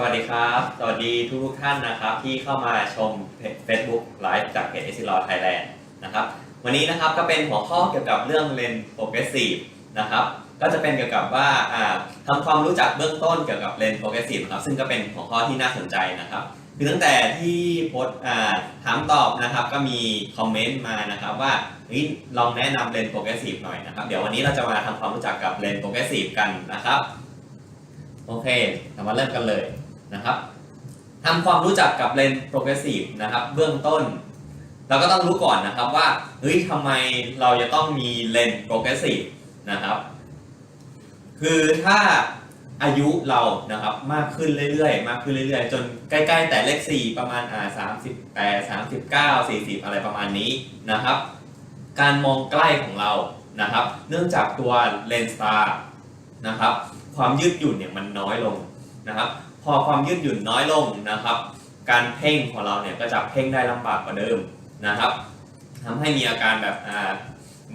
สวัสดีครับ สวัสดีทุกทุกท่านนะครับที่เข้ามาชมเพจ Facebook ไลฟ์จากเพจ a อ l a w Thailand นะครับวันนี้นะครับก็เป็นหัวข้อเกี่ยวกับเรื่องเลนโปรเกรสซีฟนะครับก็จะเป็นเกี่ยวกับว่าอ่าทำความรู้จักเบื้องต้นเกี่ยวกับเลนโปรเกรสซีฟครับซึ่งก็เป็นหัวข้อที่น่าสนใจนะครับคือตั้งแต่ที่โพสต์ถามตอบนะครับก็มีคอมเมนต์มานะครับว่าเฮ้ยลองแนะนำเลนโปรเกรสซีฟหน่อยนะครับเดี๋ยววันนี้เราจะมาทำความรู้จักกับเลนโปรเกรสซีฟกันนะครับโอเค เรามาเริ่มกันเลย นะครับทำความรู้จักกับเลนส์โปรเกรสซีฟนะครับ เบื้องต้น เราก็ต้องรู้ก่อนนะครับว่าเฮ้ยทำไมเราจะต้องมีเลนส์โปรเกรสซีฟนะครับ คือถ้าอายุเรานะครับมากขึ้นเรื่อยๆ มากขึ้นเรื่อยๆ จนใกล้ๆ แต่เลข 4 ประมาณอ่า38 39 40อะไรประมาณนี้นะครับ การมองใกล้ของเรานะครับ เนื่องจากตัวเลนส์ตานะครับ ความยืดหยุ่นเนี่ยมันน้อยลงนะครับ พอความยืดหยุ่นน้อยลงนะครับ การเพ่งของเราเนี่ยก็จะเพ่งได้ลำบากกว่าเดิมนะครับทำให้มีอาการแบบอ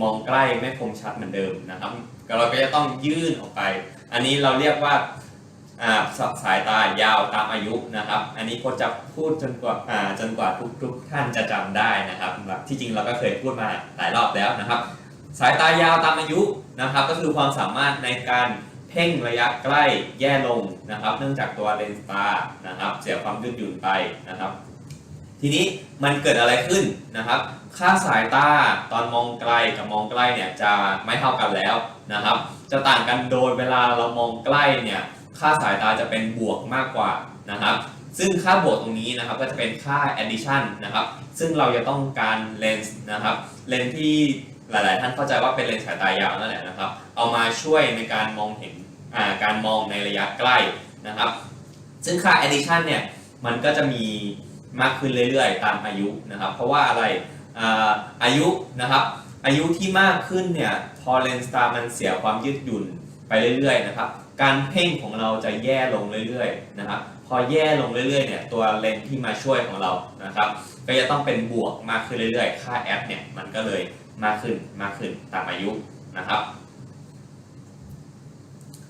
มองใกล้ไม่คมชัดเหมือนเดิมนะครับเราก็จะต้องยื่นออกไป อันนี้เราเรียกว่าอ่าสสายตายาวตามอายุนะครับ อันนี้โค้ชจะพูดจนกว่าจนกว่าทุกทุกท่านจะจำได้นะครับแบบที่จริงเราก็เคยพูดมาหลายรอบแล้วนะครับ สายตายาวตามอายุนะครับ ก็คือความสามารถในการ เพ่งระยะใกล้แย่ลงนะครับ เนื่องจากตัวเลนส์ตานะครับ เสียความยืดหยุ่นไปนะครับ ทีนี้มันเกิดอะไรขึ้นนะครับค่าสายตาตอนมองไกลกับมองใกล้เนี่ยจะไม่เท่ากันแล้วนะครับ จะต่างกันโดยเวลาเรามองใกล้เนี่ยค่าสายตาจะเป็นบวกมากกว่านะครับ ซึ่งค่าบวกตรงนี้นะครับก็จะเป็นค่า addition นะครับ ซึ่งเราจะต้องการเลนส์นะครับเลนส์ที่ หลาย ๆ ท่านเข้าใจว่าเป็นเลนส์สายตายาวนั่นแหละนะครับ เอามาช่วยในการมองเห็นาการมองในระยะใกล้นะครับ ซึ่งค่า addition เนี่ยมันก็จะมีมากขึ้นเรื่อย ๆ ตามอายุนะครับ เพราะว่าอะไรอาอายุนะครับอายุที่มากขึ้นเนี่ยพอเลนส์ตามันเสียความยืดหยุ่นไปเรื่อย ๆ นะครับ การเพ่งของเราจะแย่ลงเรื่อย ๆ นะครับ พอแย่ลงเรื่อย ๆ เนี่ยตัวเลนส์ที่มาช่วยของเรานะครับ ก็จะต้องเป็นบวกมากขึ้นเรื่อย ๆ ค่าแอปเนี่ยมันก็เลย มากขึ้นมากขึ้นตามอายุนะครับ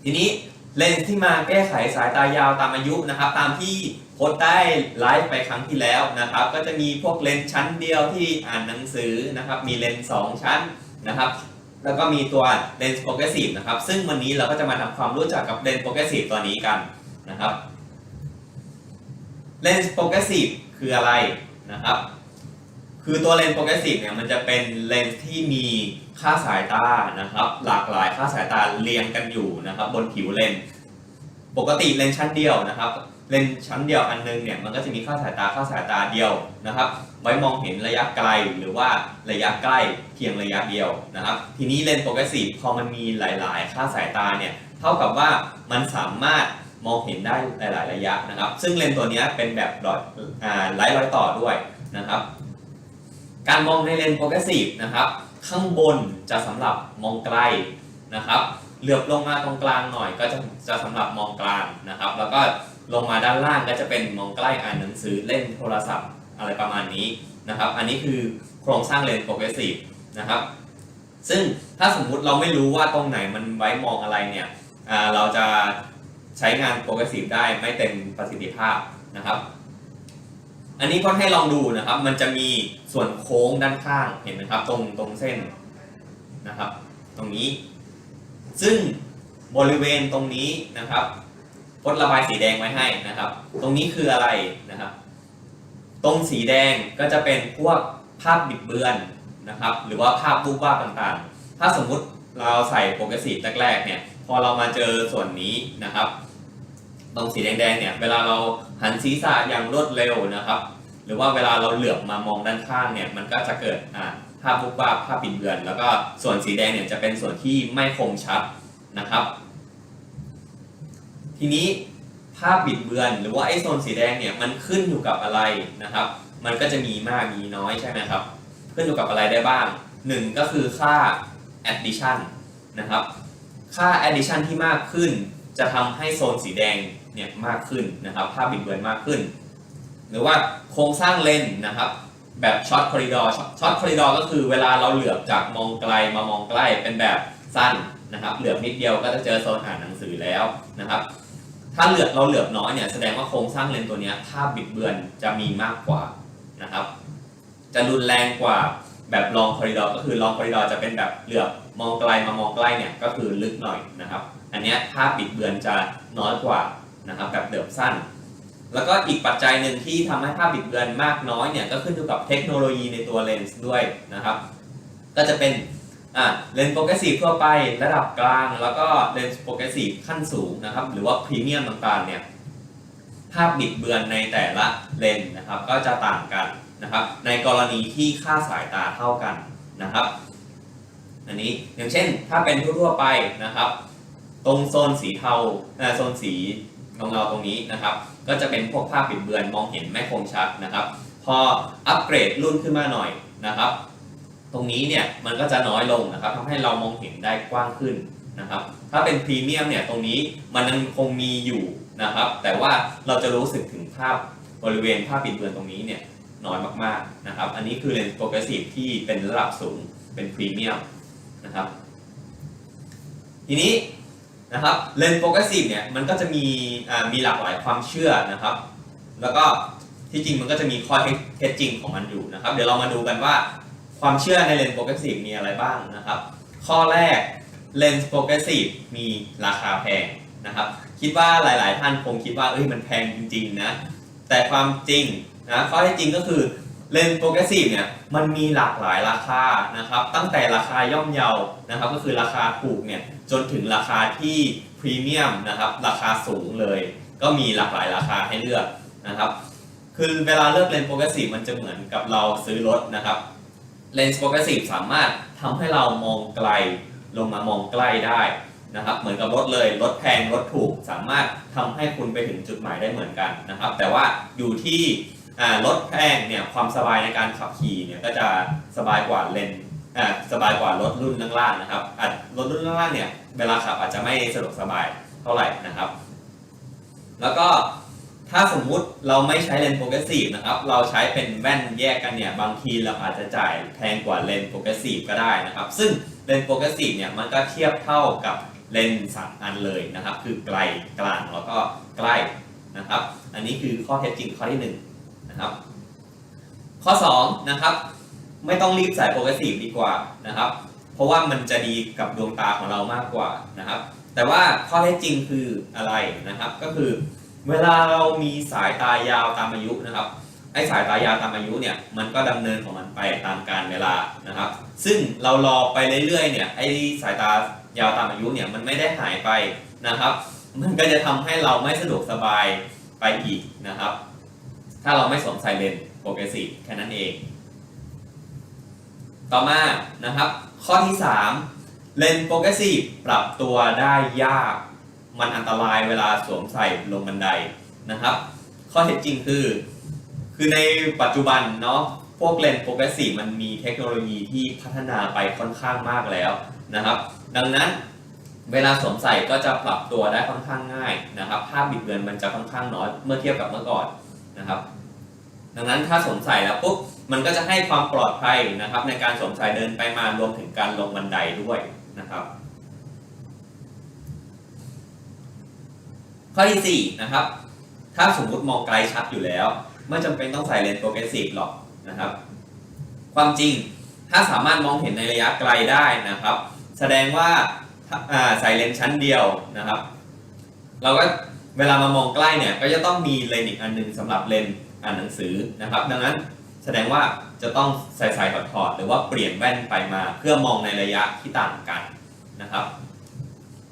ทีนี้เลนส์ที่มาแก้ไขสายตายาวตามอายุนะครับ ตามที่โพสได้ไลฟ์ไปครั้งที่แล้วนะครับ ก็จะมีพวกเลนส์ชั้นเดียวที่อ่านหนังสือนะครับ มีเลนส์สองชั้นนะครับแล้วก็มีตัวเลนส์โปรเกรสซีฟนะครับ ซึ่งวันนี้เราก็จะมาทำความรู้จักกับเลนส์โปรเกรสซีฟตัวนี้กันนะครับเลนส์โปรเกรสซีฟคืออะไรนะครับ คือตัวเลนส์โปรเกรสซีฟเนี่ยมันจะเป็นเลนส์ที่มีค่าสายตานะครับ หลากหลายค่าสายตาเรียงกันอยู่นะครับ บนผิวเลนส์ปกติเลนส์ชั้นเดียวนะครับ เลนส์ชั้นเดียวอันนึงเนี่ยมันก็จะมีค่าสายตาค่าสายตาเดียวนะครับ ไว้มองเห็นระยะไกลหรือว่าระยะใกล้เพียงระยะเดียวนะครับ ทีนี้เลนส์โปรเกรสซีฟพอมันมีหลาย ๆ ค่าสายตาเนี่ยเท่ากับว่ามันสามารถมองเห็นได้หลาย ๆ ระยะนะครับ ซึ่งเลนส์ตัวนี้เป็นแบบรอยอ่าไร้รอยต่อด้วยนะครับ การมองในเลนส์โปรเกรสซีฟนะครับ ข้างบนจะสำหรับมองไกลนะครับเหลือบลงมาตรงกลางหน่อยก็จะจะสำหรับมองกลางนะครับ แล้วก็ลงมาด้านล่างก็จะเป็นมองใกล้อ่านหนังสือเล่นโทรศัพท์อะไรประมาณนี้นะครับ อันนี้คือโครงสร้างเลนส์โปรเกรสซีฟนะครับ ซึ่งถ้าสมมุติเราไม่รู้ว่าตรงไหนมันไว้มองอะไรเนี่ยเราจะใช้งานโปรเกรสซีฟได้ไม่เต็มประสิทธิภาพนะครับ อันนี้ก็ให้ลองดูนะครับ มันจะมีส่วนโค้งด้านข้างเห็นไหมครับ ตรงตรงเส้นนะครับ ตรงนี้ ซึ่งบริเวณตรงนี้นะครับพดระบายสีแดงไว้ให้นะครับ ตรงนี้คืออะไรนะครับ ตรงสีแดงก็จะเป็นพวกภาพบิดเบือนนะครับ หรือว่าภาพรูปวาดต่างๆ ถ้าสมมุติเราใส่โปรเกรสซีฟแรกๆเนี่ย พอเรามาเจอส่วนนี้นะครับ ตรงสีแดงๆเนี่ยเวลาเราหันศีรษะอย่างรวดเร็วนะครับ หรือว่าเวลาเราเหลือบมามองด้านข้างเนี่ยมันก็จะเกิดอ่าภาพบุกว่าบภาพปิดเบือน แล้วก็ส่วนสีแดงเนี่ยจะเป็นส่วนที่ไม่คมชัดนะครับ ทีนี้ภาพบิดเบือน หรือว่าไอ้โซนสีแดงเนี่ยมันขึ้นอยู่กับอะไรนะครับ มันก็จะมีมากมีน้อยใช่ไหมครับ ขึ้นอยู่กับอะไรได้บ้างหนึ่งก็คือค่า addition นะครับ ค่า addition ที่มากขึ้นจะทำให้โซนสีแดง เนี่ยมากขึ้นนะครับภาพบิดเบือนมากขึ้น หรือว่าโครงสร้างเลนส์นะครับแบบช็อตคอริดอร์ช็อตคอริดอร์ก็คือเวลาเราเหลือบจากมองไกลมามองใกล้เป็นแบบสั้นนะครับเหลือบนิดเดียวก็จะเจอโซนอ่านหนังสือแล้วนะครับ ถ้าเหลือบเราเหลือบน้อยเนี่ยแสดงว่าโครงสร้างเลนส์ตัวนี้ภาพบิดเบือนจะมีมากกว่านะครับ จะรุนแรงกว่าแบบลองคอริดอร์ก็คือลองคอริดอร์จะเป็นแบบเหลือบมองไกลมามองใกล้เนี่ยก็คือลึกหน่อยนะครับ อันนี้ภาพบิดเบือนจะน้อยกว่า นะครับแบบเหลือบสั้น แล้วก็อีกปัจจัยหนึ่งที่ทำให้ภาพบิดเบือนมากน้อยเนี่ยก็ขึ้นอยู่กับเทคโนโลยีในตัวเลนส์ด้วยนะครับ ก็จะเป็นเลนส์โปรเกรสซีฟทั่วไประดับกลาง แล้วก็เลนส์โปรเกรสซีฟขั้นสูงนะครับ หรือว่าพรีเมียมต่างๆเนี่ยภาพบิดเบือนในแต่ละเลนส์นะครับ ก็จะต่างกันนะครับ ในกรณีที่ค่าสายตาเท่ากันนะครับ อันนี้อย่างเช่นถ้าเป็นทั่วๆไปนะครับ ตรงโซนสีเทาโซนสี เงาๆตรงนี้นะครับ ก็จะเป็นพวกภาพบิดเบือนมองเห็นไม่คมชัดนะครับ พออัปเกรดรุ่นขึ้นมาหน่อยนะครับ ตรงนี้เนี่ยมันก็จะน้อยลงนะครับทำให้เรามองเห็นได้กว้างขึ้นนะครับ ถ้าเป็นพรีเมียมเนี่ยตรงนี้มันยังคงมีอยู่นะครับ แต่ว่าเราจะรู้สึกถึงภาพบริเวณภาพบิดเบือนตรงนี้เนี่ยน้อยมากๆนะครับ อันนี้คือเลนส์โปรเกรสซีฟที่เป็นระดับสูงเป็นพรีเมียมนะครับ ทีนี้ นะครับเลนส์โปรเกรสซีฟเนี่ยมันก็จะมีมีหลากหลายความเชื่อนะครับ แล้วก็ที่จริงมันก็จะมีข้อเท็จจริงของมันอยู่นะครับ เดี๋ยวเรามาดูกันว่าความเชื่อในเลนส์โปรเกรสซีฟมีอะไรบ้างนะครับ ข้อแรกเลนส์โปรเกรสซีฟมีราคาแพงนะครับ คิดว่าหลาย ๆ ท่านคงคิดว่าเอ้ยมันแพงจริง ๆ นะ แต่ความจริงนะข้อเท็จจริงก็คือ เลนส์โปรเกรสซีฟเนี่ยมันมีหลากหลายราคานะครับตั้งแต่ราคาย่อมเยานะครับก็คือราคาถูกเนี่ยจนถึงราคาที่พรีเมียมนะครับราคาสูงเลย ก็มีหลากหลายราคาให้เลือกนะครับคือเวลาเลือกเลนส์โปรเกรสซีฟมันจะเหมือนกับเราซื้อรถนะครับเลนส์โปรเกรสซีฟสามารถทำให้เรามองไกลลงมามองใกล้ได้นะครับเหมือนกับรถเลยรถแพงรถถูกสามารถทำให้คุณไปถึงจุดหมายได้เหมือนกันนะครับ แต่ว่าอยู่ที่ อ่ารถแพงเนี่ยความสบายในการขับขี่เนี่ยก็จะสบายกว่าเลนส์อ่าสบายกว่ารถรุ่นล่างๆนะครับอะรถรุ่นล่างๆเนี่ยเวลาขับอาจจะไม่สะดวกสบายเท่าไหร่นะครับ แล้วก็ถ้าสมมุติเราไม่ใช้เลนส์โปรเกรสซีฟนะครับเราใช้เป็นแว่นแยกกันเนี่ยบางทีเราอาจจะจ่ายแพงกว่าเลนส์โปรเกรสซีฟก็ได้นะครับ ซึ่งเลนส์โปรเกรสซีฟเนี่ยมันก็เทียบเท่ากับเลนส์สามอันเลยนะครับ คือไกลกลางแล้วก็ใกล้นะครับ อันนี้คือข้อเท็จจริงข้อที่ห นะครับ ข้อสองนะครับไม่ต้องรีบใส่โปรเกรสซีฟดีกว่านะครับ เพราะว่ามันจะดีกับดวงตาของเรามากกว่านะครับ แต่ว่าข้อเท็จจริงคืออะไรนะครับ ก็คือเวลาเรามีสายตายาวตามอายุนะครับไอ้สายตายาวตามอายุเนี่ยมันก็ดำเนินของมันไปตามกาลเวลานะครับ ซึ่งเรารอไปเรื่อยๆเนี่ยไอ้สายตายาวตามอายุเนี่ยมันไม่ได้หายไปนะครับ มันก็จะทำให้เราไม่สะดวกสบายไปอีกนะครับ ถ้าเราไม่สวมใส่เลนส์โปรเกรสซีฟแค่นั้นเอง ต่อมานะครับ ข้อที่ 3 เลนส์โปรเกรสซีฟปรับตัวได้ยาก มันอันตรายเวลาสวมใส่ลงบันไดนะครับ ข้อเท็จจริงคือ คือในปัจจุบันเนาะพวกเลนส์โปรเกรสซีฟมันมีเทคโนโลยีที่พัฒนาไปค่อนข้างมากแล้วนะครับ ดังนั้นเวลาสวมใส่ก็จะปรับตัวได้ค่อนข้างง่ายนะครับ ภาพบิดเบือนมันจะค่อนข้างน้อยเมื่อเทียบกับเมื่อก่อน นะครับ ดังนั้นถ้าสวมใส่แล้วปุ๊บมันก็จะให้ความปลอดภัยนะครับ ในการสวมใส่เดินไปมารวมถึงการลงบันไดด้วยนะครับ ข้อที่4นะครับ ถ้าสมมุติมองไกลชัดอยู่แล้ว ไม่จำเป็นต้องใส่เลนส์โปรเกรสซีฟหรอกนะครับ ความจริงถ้าสามารถมองเห็นในระยะไกลได้นะครับ แสดงว่าอ่าใส่เลนส์ชั้นเดียวนะครับ เราก็ เวลามามองใกล้เนี่ยก็จะต้องมีเลนส์อีกอันหนึงสำหรับเลนส์อ่านหนังสือนะครับ ดังนั้นแสดงว่าจะต้องใส่ใส่ถอดถอดหรือว่าเปลี่ยนแว่นไปมา เพื่อมองในระยะที่ต่างกันนะครับ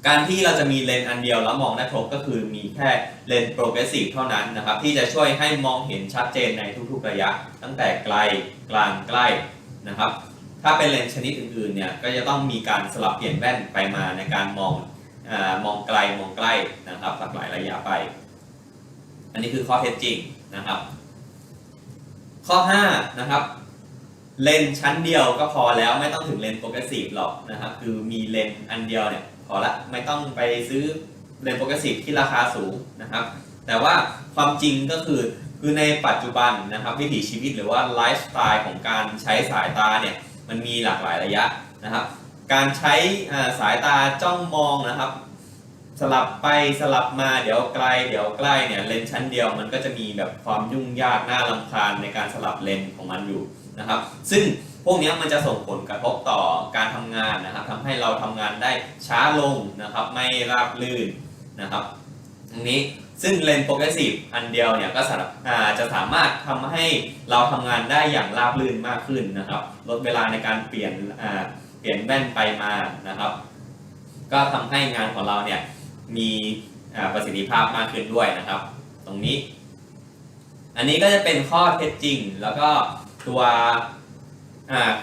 การที่เราจะมีเลนส์อันเดียวแล้วมองได้ครบก็คือมีแค่เลนส์โปรเกรสซีฟเท่านั้นนะครับ ที่จะช่วยให้มองเห็นชัดเจนในทุกๆระยะ ตั้งแต่ไกลกลางใกล้นะครับ ถ้าเป็นเลนส์ชนิดอื่นๆเนี่ยก็จะต้องมีการสลับเปลี่ยนแว่นไปมาในการมอง มองไกลมองใกล้นะครับหลากหลายระยะไป อันนี้คือข้อเท็จจริงนะครับ ข้อ5นะครับเลนชั้นเดียวก็พอแล้วไม่ต้องถึงเลนโปรเกรสซีฟหรอกนะครับ คือมีเลนอันเดียวเนี่ยพอละไม่ต้องไปซื้อเลนโปรเกรสซีฟที่ราคาสูงนะครับ แต่ว่าความจริงก็คือคือในปัจจุบันนะครับ วิถีชีวิตหรือว่าไลฟ์สไตล์ของการใช้สายตาเนี่ยมันมีหลากหลายระยะนะครับ การใช้สายตาจ้องมองนะครับ สลับไปสลับมาเดี๋ยวไกล เดี๋ยวใกล้เนี่ยเลนชั้นเดียวมันก็จะมีแบบความยุ่งยากน่ารำคาญในการสลับเลนของมันอยู่นะครับ ซึ่งพวกนี้มันจะส่งผลกระทบต่อการทำงานนะครับทำให้เราทำงานได้ช้าลงนะครับ ไม่ราบรื่นนะครับตรงนี้ซึ่งเลนส์โปรเกรสซีฟอันเดียวเนี่ยก็สามารถจะสามารถทำให้เราทำงานได้อย่างราบรื่นมากขึ้นนะครับ ลดเวลาในการเปลี่ยนอ่า เปลี่ยนแว่นไปมานะครับ ก็ทำให้งานของเราเนี่ยมีประสิทธิภาพมากขึ้นด้วยนะครับ ตรงนี้ อันนี้ก็จะเป็นข้อเท็จจริง แล้วก็ตัว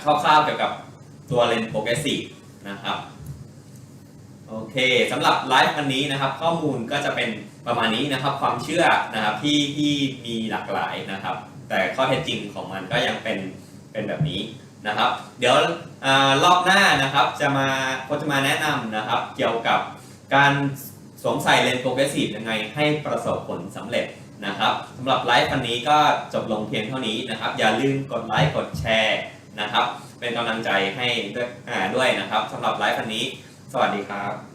คร่าวๆเกี่ยวกับตัวเลนส์โปรเกรสซีฟนะครับโอเคสำหรับไลฟ์วันนี้นะครับ ข้อมูลก็จะเป็นประมาณนี้นะครับ ความเชื่อนะครับที่ที่มีหลากหลายนะครับ แต่ข้อเท็จจริงของมันก็ยังเป็นเป็นแบบนี้ นะครับ เดี๋ยวอรอบหน้านะครับจะมาก็จะมาแนะนำนะครับ เกี่ยวกับการสวมใส่เลนส์โปรเกรสซีฟยังไงให้ประสบผลสำเร็จนะครับสำหรับไลฟ์วันนี้ก็จบลงเพียงเท่านี้นะครับ อย่าลืมกดไลค์กดแชร์นะครับ เป็นกำลังใจให้ด้วยด้วยนะครับสำหรับไลฟ์วันนี้ สวัสดีครับ